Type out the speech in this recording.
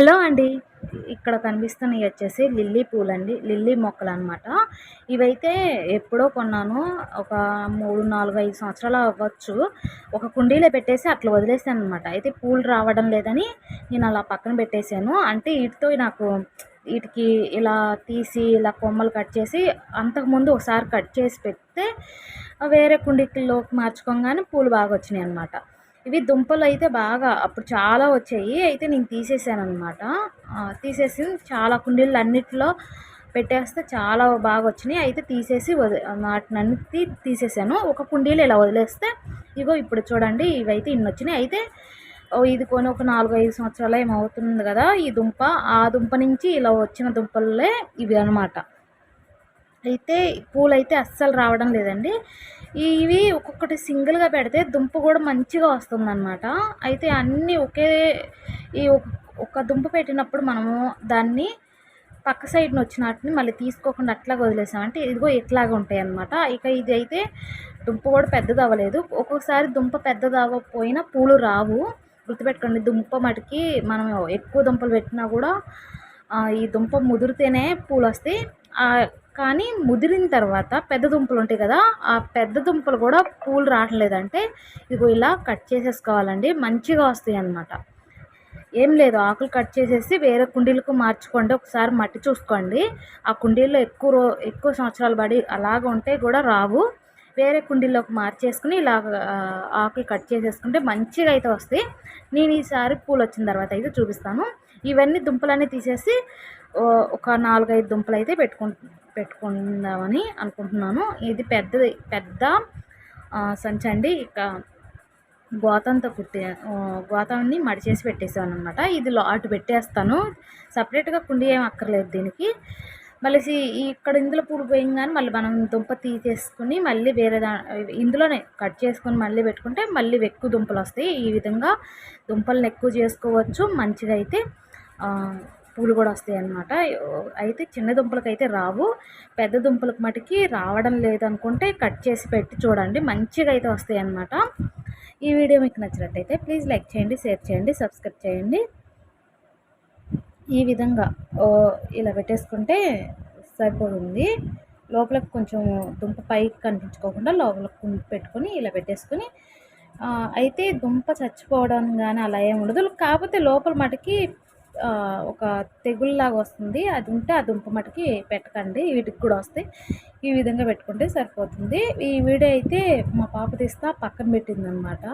Hello అండి. ఇక్కడ కనిపిస్తున్నవి వచ్చేసి లిల్లీ పూలండి. లిల్లీ మొక్కలు అనమాట ఇవైతే ఎప్పుడో కొన్నాను. ఒక మూడు నాలుగు ఐదు సంవత్సరాలు అవ్వచ్చు. ఒక కుండీలో పెట్టేసి అట్లా వదిలేసాను అనమాట అయితే పూలు రావడం లేదని నేను అలా పక్కన పెట్టేశాను. అంటే వీటితో నాకు వీటికి ఇలా తీసి ఇలా కొమ్మలు కట్ చేసి అంతకుముందు ఒకసారి కట్ చేసి పెడితే వేరే కుండీలోకి మార్చుకోగానే పూలు బాగా వచ్చినాయి అనమాట ఇవి దుంపలు అయితే బాగా అప్పుడు చాలా వచ్చాయి. అయితే నేను తీసేసాను అనమాట తీసేసి చాలా కుండీలు అన్నిటిలో పెట్టేస్తే చాలా బాగా వచ్చినాయి. అయితే తీసేసి వది వాటిని తీసేసాను. ఒక కుండీలు ఇలా వదిలేస్తే ఇగో ఇప్పుడు చూడండి ఇవైతే ఇన్ని వచ్చినాయి. అయితే ఇది కొని ఒక నాలుగు ఐదు సంవత్సరాలు ఏమవుతుంది కదా ఈ దుంప ఆ దుంప నుంచి ఇలా వచ్చిన దుంపలే ఇవి అనమాట అయితే పూలు అయితే అస్సలు రావడం లేదండి. ఇవి ఒక్కొక్కటి సింగిల్గా పెడితే దుంప కూడా మంచిగా వస్తుందన్నమాట. అయితే అన్నీ ఒకే ఈ ఒక దుంప పెట్టినప్పుడు మనము దాన్ని పక్క సైడ్ని వచ్చిన వాటిని మళ్ళీ తీసుకోకుండా అట్లా వదిలేసామంటే ఇదిగో ఇట్లాగా ఉంటాయి అన్నమాట ఇక ఇది అయితే దుంప కూడా పెద్దది అవ్వలేదు. ఒక్కొక్కసారి దుంప పెద్దది అవ్వకపోయినా పూలు రావు. గుర్తుపెట్టుకోండి దుంప మటుకి మనం ఎక్కువ దుంపలు పెట్టినా కూడా ఈ దుంప ముదిరితేనే పూలు వస్తాయి. కానీ ముదిరిన తర్వాత పెద్ద దుంపలు ఉంటాయి కదా ఆ పెద్ద దుంపలు కూడా పూలు రావట్లేదంటే ఇదిగో ఇలా కట్ చేసేసుకోవాలండి మంచిగా వస్తాయి అన్నమాట. ఏం లేదు ఆకులు కట్ చేసేసి వేరే కుండీలకు మార్చుకోండి ఒకసారి మట్టి చూసుకోండి. ఆ కుండీల్లో ఎక్కువ రో ఎక్కువ సంవత్సరాలు పడి అలాగ ఉంటే కూడా రావు. వేరే కుండీలోకి మార్చేసుకుని ఇలా ఆకులు కట్ చేసేసుకుంటే మంచిగా అయితే వస్తాయి. నేను ఈసారి పూలు వచ్చిన తర్వాత అయితే చూపిస్తాను. ఇవన్నీ దుంపలన్నీ తీసేసి ఒక నాలుగైదు దుంపలు అయితే పెట్టుకు పెట్టుకుందామని అనుకుంటున్నాను. ఇది పెద్దది పెద్ద సంచండి ఇక గోతంతో కుట్టి గోతాన్ని మడిచేసి పెట్టేసాను అనమాట ఇది అటు పెట్టేస్తాను. సపరేట్గా కుండీ ఏం అక్కర్లేదు దీనికి. మళ్ళీ ఇక్కడ ఇందులో పూలు పోయింగానే మళ్ళీ మనం దుంప తీసేసుకుని మళ్ళీ వేరే దా ఇందులోనే కట్ చేసుకొని మళ్ళీ పెట్టుకుంటే మళ్ళీ ఎక్కువ దుంపలు వస్తాయి. ఈ విధంగా దుంపలను ఎక్కువ చేసుకోవచ్చు. మంచిగా అయితే పూలు కూడా వస్తాయి అన్నమాట. అయితే చిన్న దుంపలకు అయితే రావు. పెద్ద దుంపలకు మటుకి రావడం లేదనుకుంటే కట్ చేసి పెట్టి చూడండి. మంచిగా అయితే వస్తాయి అన్నమాట. ఈ వీడియో మీకు నచ్చినట్టయితే ప్లీజ్ లైక్ చేయండి షేర్ చేయండి సబ్స్క్రైబ్ చేయండి. ఈ విధంగా ఇలా పెట్టేసుకుంటే సరిపోతుంది. లోపలకు కొంచెం దుంప పైకి కనిపించుకోకుండా లోపలకు పెట్టుకొని ఇలా పెట్టేసుకొని అయితే దుంప చచ్చిపోవడం కానీ అలా ఏమి ఉండదు. కాకపోతే లోపల మటుకి ఒక తెగుల్లాగా వస్తుంది. అది ఉంటే ఆ దుంప మటుకి పెట్టకండి. వీటికి కూడా వస్తాయి. ఈ విధంగా పెట్టుకుంటే సరిపోతుంది. ఈ వీడియో అయితే మా పాప తీస్తా పక్కన పెట్టిందనమాట